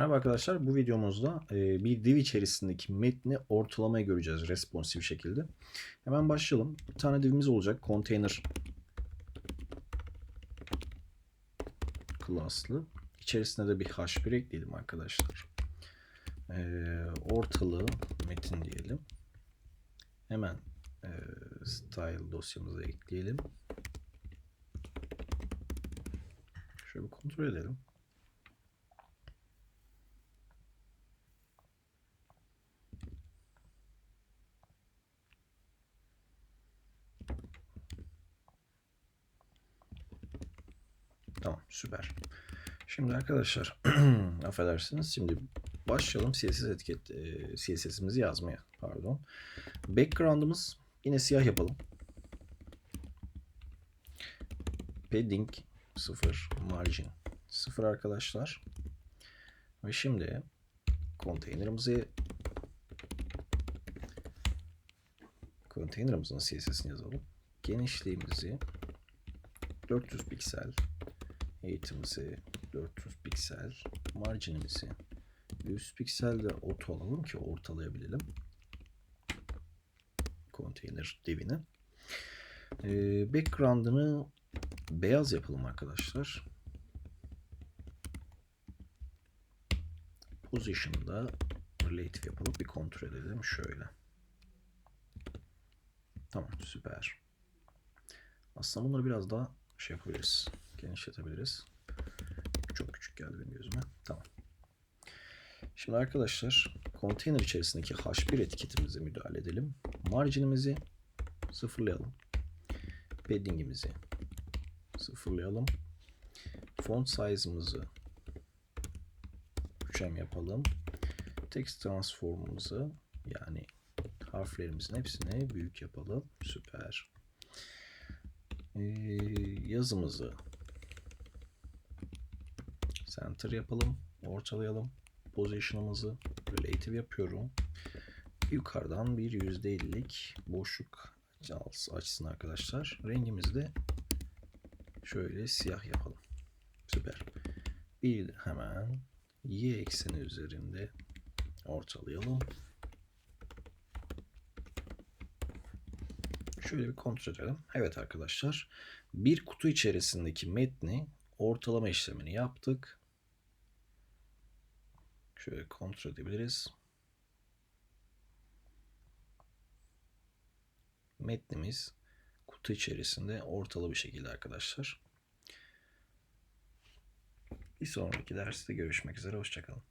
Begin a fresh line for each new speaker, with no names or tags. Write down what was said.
Merhaba arkadaşlar. Bu videomuzda e, bir div içerisindeki metni ortalamayı göreceğiz responsif şekilde. Hemen başlayalım. Bir tane divimiz olacak. Container class'lı. İçerisine de bir h1 ekleyelim arkadaşlar. E, ortalığı metin diyelim. Hemen e, style dosyamıza ekleyelim. Şöyle bir kontrol edelim. Tamam süper. Şimdi arkadaşlar affedersiniz. Şimdi başlayalım CSS etiket e, CSS'imizi yazmaya. Pardon. Background'ımız yine siyah yapalım. Padding 0 margin 0 arkadaşlar. Ve şimdi konteynerimizi konteynerimizin CSS'ini yazalım. Genişliğimizi 400 piksel eğitimimizi 400 piksel marginimizi 100 piksel de auto alalım ki ortalayabilelim. Konteyner divini ee, background'ını beyaz yapalım arkadaşlar. Position'da relative yapalım bir kontrol edelim. Şöyle. Tamam süper. Aslında bunları biraz daha şey yapabiliriz genişletebiliriz. Çok küçük geldi benim gözüme. Tamam. Şimdi arkadaşlar konteyner içerisindeki H1 etiketimize müdahale edelim. Marginimizi sıfırlayalım. Paddingimizi sıfırlayalım. Font size'ımızı 3M yapalım. Text transform'umuzu yani harflerimizin hepsini büyük yapalım. Süper. Ee, yazımızı center yapalım. Ortalayalım. Position'ımızı relative yapıyorum. Yukarıdan bir %50'lik boşluk açsın arkadaşlar. Rengimizi de şöyle siyah yapalım. Süper. Bir hemen y ekseni üzerinde ortalayalım. Şöyle bir kontrol edelim. Evet arkadaşlar. Bir kutu içerisindeki metni ortalama işlemini yaptık. Şöyle kontrol edebiliriz. Metnimiz kutu içerisinde ortalı bir şekilde arkadaşlar. Bir sonraki derste görüşmek üzere. Hoşçakalın.